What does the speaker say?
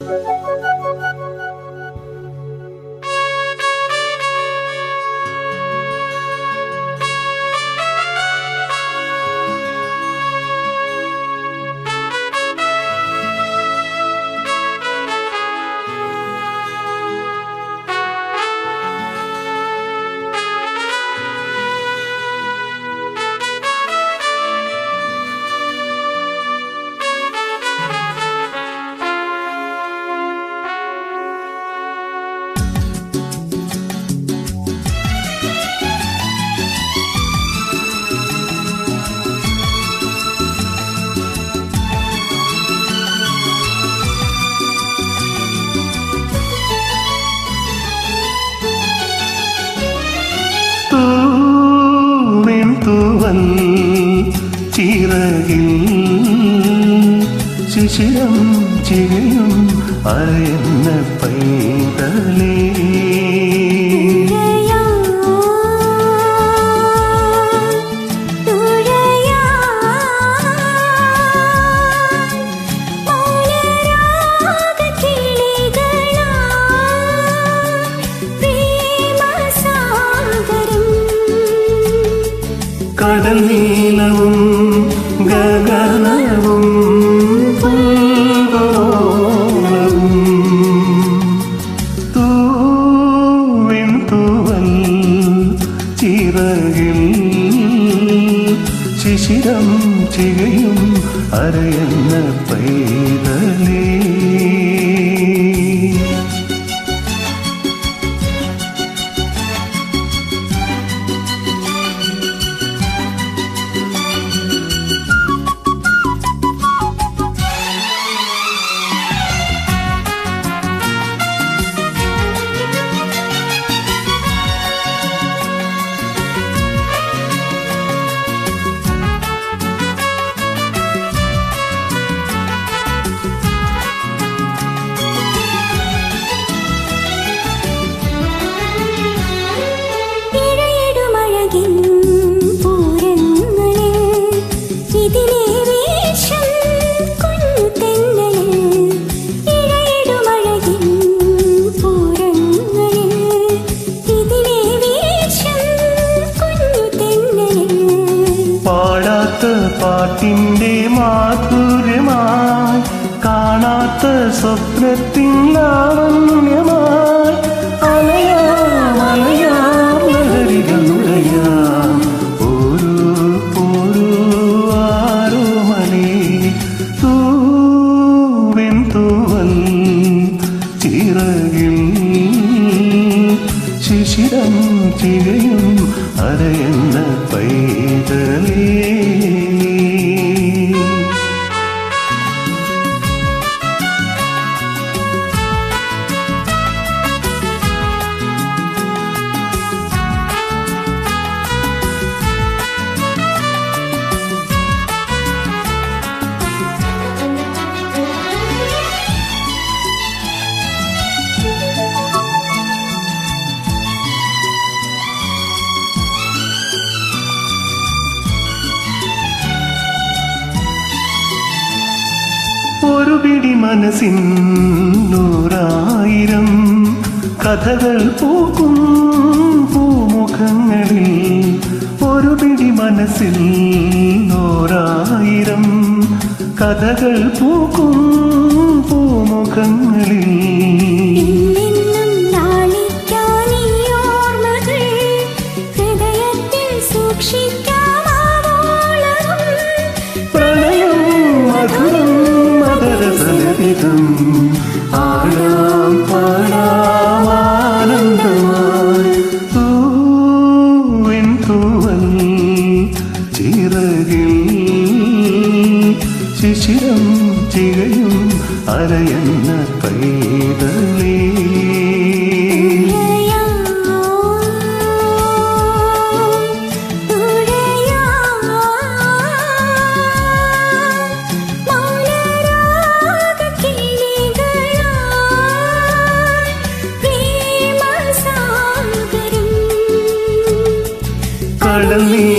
തൂവൽ ചിറകിൽ ശിശിരം ചിരിയും അയന്ന പൈതലേ. കടൽ നീലവും ശിശിരം ചികയും അരയെന്ന പൈതലേ. പാടാത്ത പാട്ടിന്റെ മാധുര്യമായി കാണാത്ത സ്വപ്നത്തിൻ ലാവണ്യമായി ശിശിരം ചികയും അരയുന്ന പൈതലേ പിടി മനസ്സിൻ നൂറായിരം കഥകൾ പൂക്കും പൂമുഖങ്ങളിൽ ഒരു പിടി മനസ്സിൽ നൂറായിരം കഥകൾ പൂക്കും പൂമുഖങ്ങളിൽ മദരസലരിതം ആരാം പാടാമാനന്ദമായി ചിറകിൽ ശിശിരം ചികയും അരയെന്ന പൈതലേ. നീ